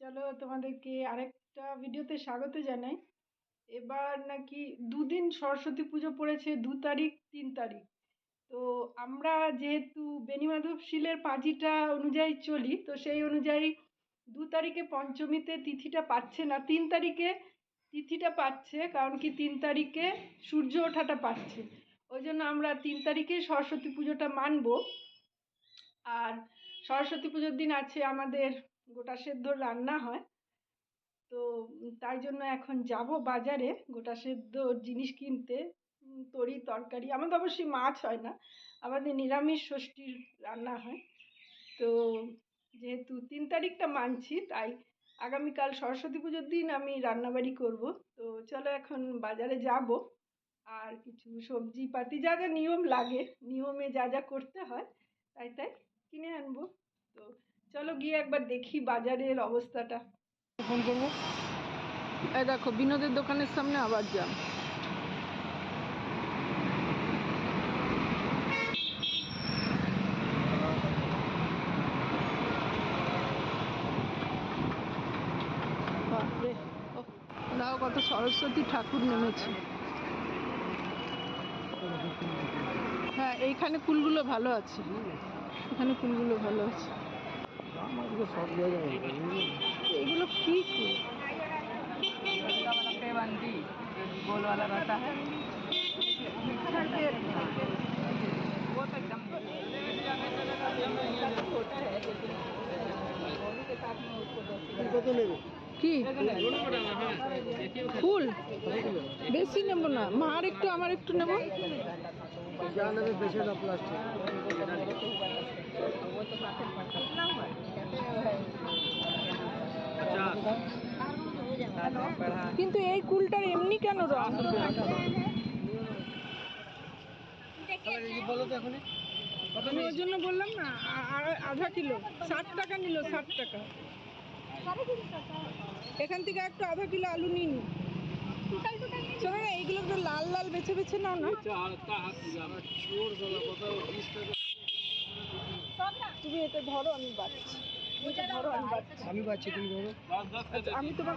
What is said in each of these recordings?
চলো তোমাদেরকে আরেকটা ভিডিওতে স্বাগত জানাই। এবার নাকি দুদিন সরস্বতী পুজো পড়েছে, দু তারিখ, তিন তারিখ। তো আমরা যেহেতু বেণীমাধব শিলের পাঁজিটা অনুযায়ী চলি, তো সেই অনুযায়ী দু তারিখে পঞ্চমীতে তিথিটা পাচ্ছে না, তিন তারিখে তিথিটা পাচ্ছে, কারণ কি তিন তারিখে সূর্য ওঠাটা পাচ্ছে। ওই জন্য আমরা তিন তারিখে সরস্বতী পুজোটা মানবো। আর সরস্বতী পুজোর দিন আছে আমাদের গোটা সেদ্ধ রান্না হয়। তো তাই জন্য এখন যাব বাজারে গোটা সেদ্ধ জিনিস কিনতে। তরি, তরকারি আমাদের অবশ্যই মাছ হয় না। আমাদের নিরামিষ ষষ্ঠীর রান্না হয়। তো যেহেতু তিন তারিখটা মানছি, তাই আগামীকাল সরস্বতী পুজোর দিন আমি রান্নাবাড়ি করব। তো চলো এখন বাজারে যাব। আর কিছু সবজি পাতি, যা যা নিয়ম লাগে, নিয়মে যা যা করতে হয়, তাই তাই কিনে আনব। তো চলো গিয়ে একবার দেখি বাজারের অবস্থাটা। ফোন করব? এই দেখো, বিনোদের দোকানের সামনে আবার বাপরে দেখো কত সরস্বতী ঠাকুর নেমেছে। হ্যাঁ এইখানে ফুলগুলো ভালো আছে। এখানে ফুলগুলো ভালো আছে। এগুলো কি ফুল गोल वाला रहता है वो तो एकदम কত নেবে কি ফুল বেশি নেব না মা আর একটু আমার একটু নেব যা নেবে বেশি না প্লাস্টিক কিন্তু এই কুলটার এমনি কেন রং? আমি ওই জন্য বললাম না আধা কিলো। ষাট টাকা নিল ষাট টাকা। এখান থেকে একটু আধা কিলো আলু নিন। শোনো না এইগুলো একটু লাল লাল বেছে বেছে নাও না। তুমি এটা ধরো আমি ধরো আমি পাচ্ছি তুমি ধরো। আমি তোমার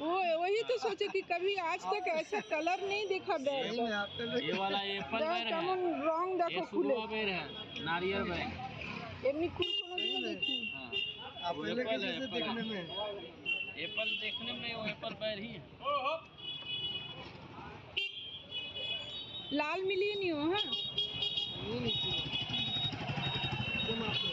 वो वही तो सोचे कि कभी आज तक ऐसा कलर नहीं देखा बैर नहीं का मैं आपके ये वाला एप्पल দেখ बेर কেমন है রং ये দেখো খুলে सुगवा बेर है नारियल बेर এমনি কুল কোনোদিনও দেখি हाँ आप वो पहले एप्पल है, कैसे एप्पल देखने है। में एप्पल देखने में वो एप्पल बेर ही है লাল মিলিয়ে নিও হ্যাঁ नहीं नीचे तुम आपने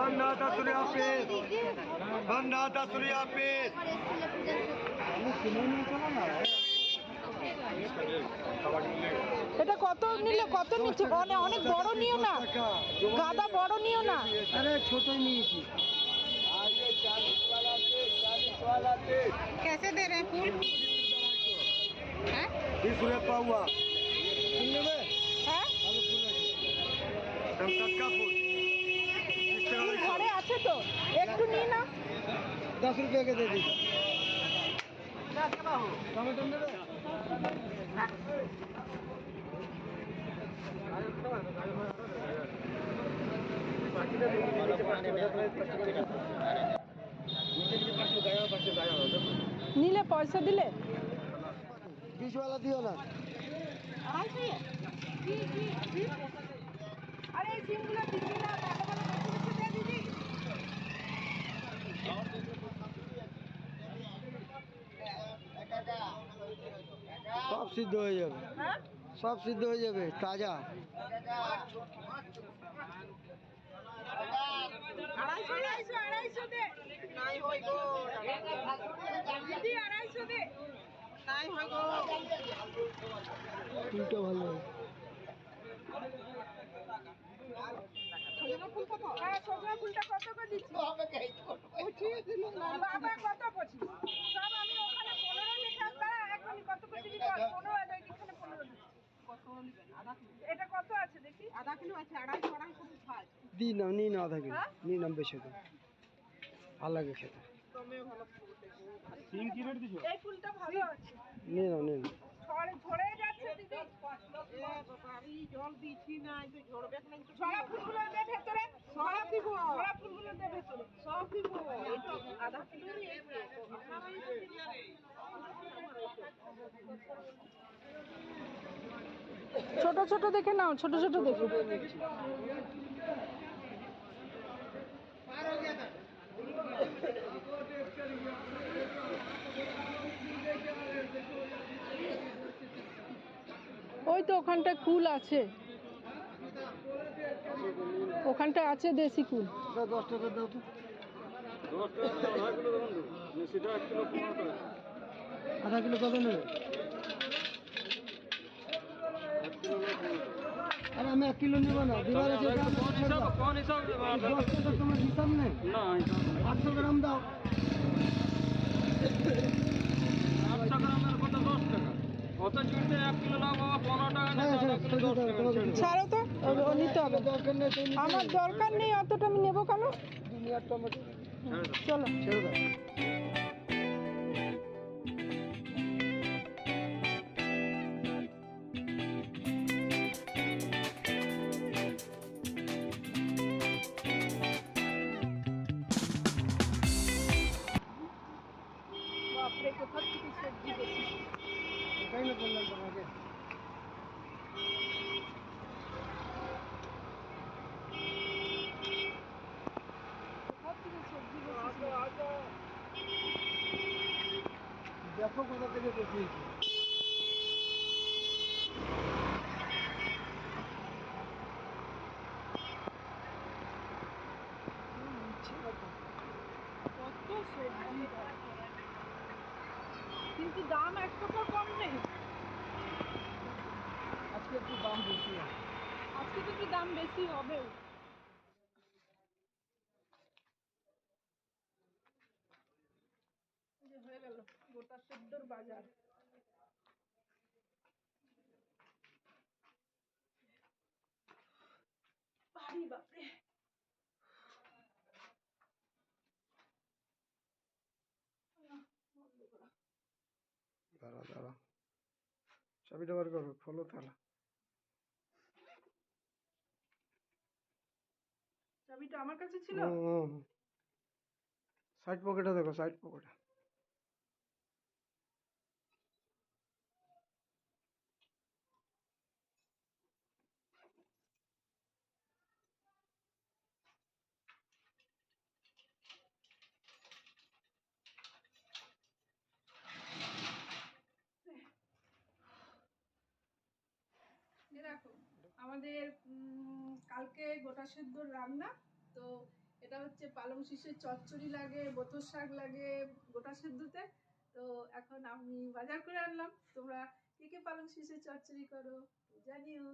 सूर्या पे बंद आता सूर्या पे बंद आता सूर्या पे এটা কত নিলে কত নিচ্ছে অনেক অনেক বড় নিও না গাদা বড় নিও না अरे छोटे नहीं थी कैसे दे रहे हैं फूल बीस रुपये पाऊआ হ্যাঁ टटका फूल ফুল ঘরে আছে তো একটু নিয়ে না দশ রুপিয়া কে দিয়ে টমেটো নিলে পয়সা দিলে? বিষওয়ালা দিও না। আরে সিমগুলো দিবি না সিদ্ধ হয়ে যাবে। সব সিদ্ধ হয়ে যাবে তাজা। ফুলটা ভালো হ্যাঁ ফুলটা কত করে দিচ্ছি? বাবা কত পঁচিশ? সব আমি ওখানে পনেরো লেখা দাঁড়া এখনই কত করে দিবি পনেরো আর এখানে পনেরো এটা কত আছে দেখি? আধা কিলো আছে আড়াইশো আড়াইশো খাই নাও নিয়ে নাও আধা কিলো। হ্যাঁ? নাও বেশি দাও ভালো লাগে খেতে। এই ফুলটা ভালো আছে। নিয়ে নাও নিয়ে নাও। ঝরে যাচ্ছে দিদি। জল দিচ্ছি না ঝরবে ছড়া ফুলগুলো দে ভেতরে। সব দিব ছড়া ফুলগুলো দে ভেতরে। সব দিব আধা কিলো। ছোট ছোট দেখে নাও ছোট ছোট দেখে। ওই তো ওখানটা কুল আছে। ওখানটা আছে দেশি কুল। দাও দশ টাকা দাও তো। আধা কিলো কত নেবে? আরে আমি এক কিলো নেব না দিবার আছে দাম, দশ তোমার হিসাব নেই আটশো গ্রাম দাও। তোমাকে দিতে হবে। ছাড়ো তো ও- ও নিতে হবে। দরকার নেই তো আমার দরকার নেই অতটা আমি নেব কেন? চলো। এটাই না বললাম তোমাকে দেখো কোথা থেকে বসিয়েছি কত সবজি কিন্তু দাম এক টাকা কম নেই। আজকে একটু দাম বেশি আজকে তো কি দাম বেশি হবে। হয়ে গেল গোটা সেদ্ধর বাজার। বাপরে। দাঁড়া দাঁড়া। চাবিটা বার করো খোলো তালা চাবিটা আমার কাছে ছিল? সাইড পকেটে দেখো সাইড পকেটে আমাদের কালকে গোটা সেদ্ধর রান্না। তো এটা হচ্ছে পালং শীষের চচ্চড়ি লাগে বোতর শাক লাগে গোটা সেদ্ধতে। তো এখন আমি বাজার করে আনলাম। তোমরা কে কে পালং শিষের চচ্চড়ি করো জানিও।